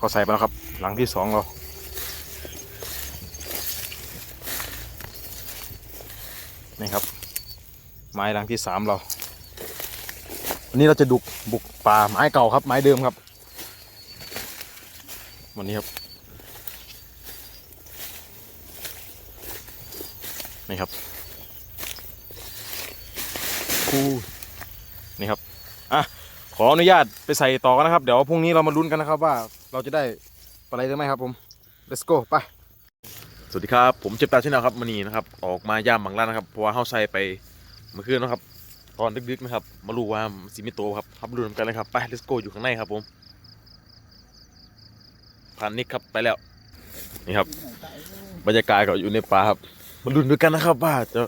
ก็ใส่ไปแล้วครับ หลังที่สองเรานี่ครับ ไม้หลังที่สามเราวันนี้เราจะดุกบุกป่าไม้เก่าครับ ไม้เดิมครับ วันนี้ครับ นี่ครับอู้นี่ครับ อะ ขออนุญาตไปใส่ต่อกันนะครับ เดี๋ยวพรุ่งนี้เรามาลุ้นกันนะครับว่า เราจะได้ปลาไรหรือไม่ครับผม let's go ไปสวัสดีครับ ผมเจ็บตาชแนลครับมันนี้นะครับ ออกมาย่ามบางร้านนะครับเพราะว่าเฮาใส่ไปเมื่อคืนนะครับ ตอนดึกๆนะครับ มารู้ว่าซิมิโตครับครับดูนำกันเลยครับไป let's go อยู่ข้างในครับผมผ่านนิกครับไปแล้วนี่ครับ บรรยากาศก็อยู่ในป่าครับมาลุ้นด้วยกันนะครับว่าจะ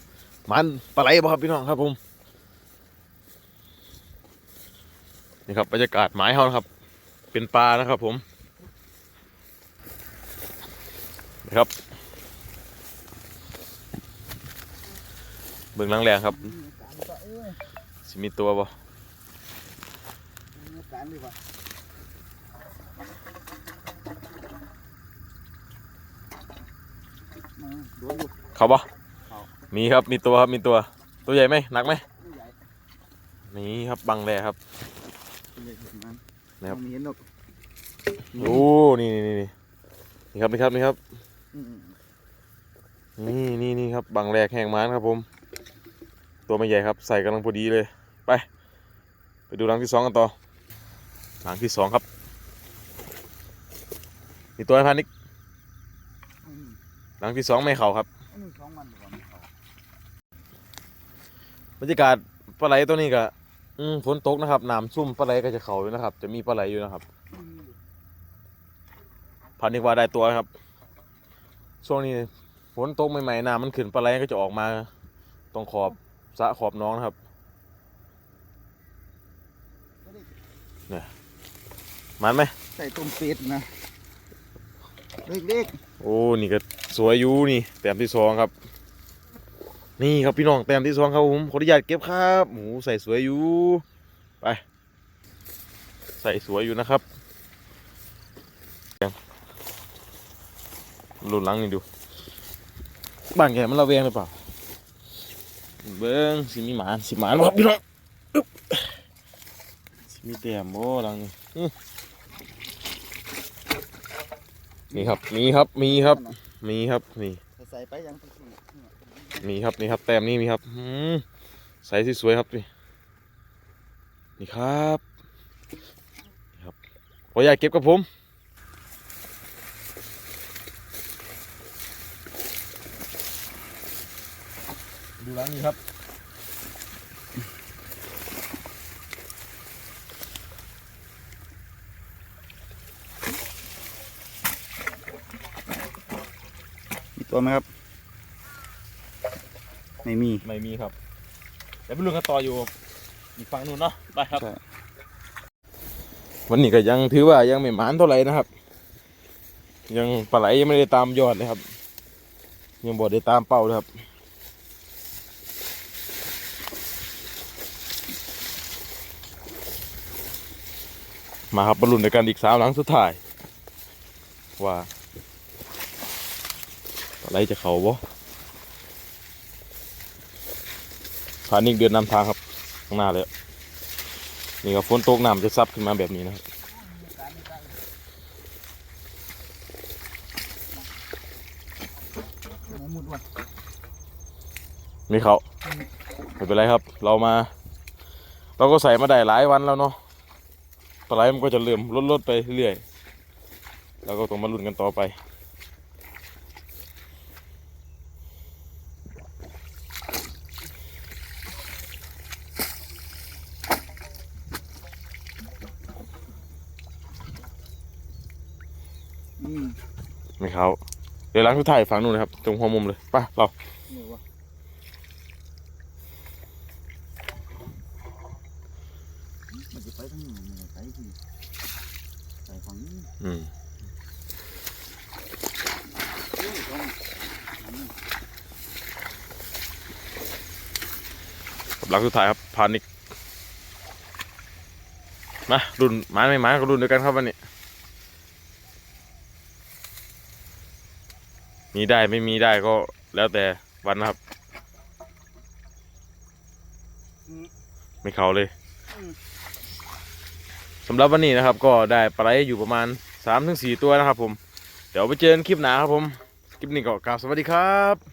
มันปลาไหลบ่ครับพี่น้องครับผมนี่ครับบรรยากาศไม้เฮานะครับ เป็นปลานะครับผมนะ ครับ เบิ่งลังแรงครับสิมีตัวบ่เขาบ่มีครับ มีตัวครับ มีตัว ตัวใหญ่ไหมหนักไหมนี่ครับบังแรครับนะครับมีเห็นหรอกโอ้ นี่นี่นี่นี่ครับนี่ครับนี่ครับ นี่นี่นี่ครับบังแรกแห้งม้านครับผม ตัวไม่ใหญ่ครับ ใส่กำลังพอดีเลย ไป ไปดูรังที่สองกันต่อรังที่สองครับมีตัวไอ้พันนิกรังที่สองไม่เข่าครับบรรยากาศปลาไหลตัวนี้ก็อฝนตกนะครับน้ำซุ่มปลาไหลก็จะเข่าอยู่นะครับ จะมีปลาไหลอยู่นะครับพันนิกว่าได้ตัวครับ ช่วงนี้ฝนตกใหม่ๆน้ำมันขึ้นปลาไหลก็จะออกมาตรงขอบสระขอบหน้องนะครับเนี่ยมันไหมใส่ต้มเป็ดนะเล็กโอ้นี่ก็สวยอยู่นี่แต้มที่สองครับ นี่ครับพี่น้องแต้มที่สองครับผมขออนุญาตเก็บครับหมูใส่สวยอยู่ไปใส่สวยอยู่นะครับ หลุนหลังนี่ดูบ้านแกมันระแวงหรือเปล่า เบิ้งสิมีหมานสิหมานบ่ครับพี่น้องอึ๊บสิมีแต้มโอ้หลังนี่อื้อนี่ครับ มีครับ มีครับ มีครับนี่ๆใส่ไปยังที่มีครับนี่ครับแต้มนี่มีครับอืมใส่สวยๆครับนี่นี่ครับนี่ครับขออยากเก็บกับผม ดูร้านนี้ครับมีตัวไหมครับ ไม่มี ไม่มีครับเดี๋ยวไปลุนกันต่ออยู่อีกฝั่งนู้นเนาะไปครับ ใช่ วันนี้ก็ยังถือว่ายังไม่หมานเท่าไหร่นะครับ ยังปลาไหลยังไม่ได้ตามยอดเลยครับ ยังบ่ได้ตามเป้าเลยครับ มาครับบรรลุนในการอีกสามหลังสุดท้าย ว่าอะไรจะเขาบ่พานิ่งเดินนำทางครับ ข้างหน้าเลยนี่ก็ฝนตกน้ำจะซับขึ้นมาแบบนี้นะครับมีเขาไม่เป็นไรครับ เรามา เราก็ใส่มาได้หลายวันแล้วเนาะ ลาไหลมันก็จะเริ่มลดลดๆไปเรื่อยแล้วก็ต้องมาลุ้นกันต่อไปอืมไม่เขาเดี๋ยวล้างทุกท่ายฝั่งนู้นนะครับ ตรงหัวมุมเลย ไป่ะเรา มันจะไปทางนี้นไปไปฝั่งนี้อืมหลังสุดท้ายครับพานิกมารุ่นไม้ไม่ไม้ก็รุ่นเดียวกันครับวันนี้ มีได้ไม่มีได้ก็แล้วแต่วันนะครับ ไม่เขาเลยำหรับวันนี้นะครับ ก็ได้ปลาไหลอยู่ประมาณ3-4ตัวนะครับ ผม เดี๋ยวไปเจอกันคลิปหน้าครับผม คลิปนี้ก็กราบสวัสดีครับ